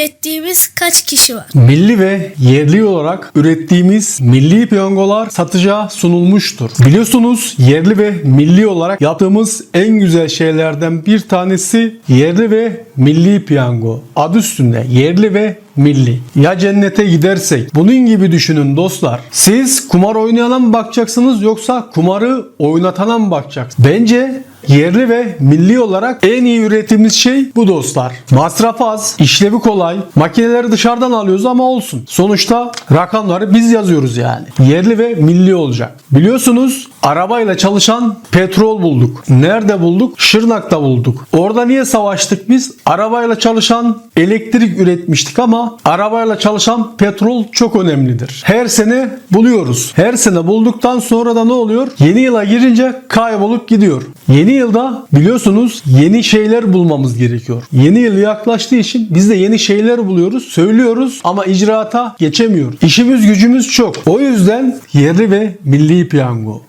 ürettiğimiz kaç kişi var? Milli ve yerli olarak ürettiğimiz milli piyangolar satıca sunulmuştur. Biliyorsunuz yerli ve milli olarak yaptığımız en güzel şeylerden bir tanesi yerli ve milli piyango. Adı üstünde yerli ve milli. Ya cennete gidersek bunun gibi düşünün dostlar. Siz kumar oynayana mı bakacaksınız yoksa kumarı oynatana mı bakacaksınız? Bence yerli ve milli olarak en iyi ürettiğimiz şey bu dostlar. Masraf az, işlevi kolay. Makineleri dışarıdan alıyoruz ama olsun. Sonuçta rakamları biz yazıyoruz yani. Yerli ve milli olacak. Biliyorsunuz arabayla çalışan petrol bulduk. Nerede bulduk? Şırnak'ta bulduk. Orada niye savaştık biz? Arabayla çalışan elektrik üretmiştik arabayla çalışan petrol çok önemlidir. Her sene buluyoruz. Her sene bulduktan sonra da ne oluyor? Yeni yıla girince kaybolup gidiyor. Yeni yılda biliyorsunuz yeni şeyler bulmamız gerekiyor. Yeni yıl yaklaştığı için biz de yeni şeyler buluyoruz, söylüyoruz ama icraata geçemiyoruz. İşimiz gücümüz çok. O yüzden yerli ve milli piyango.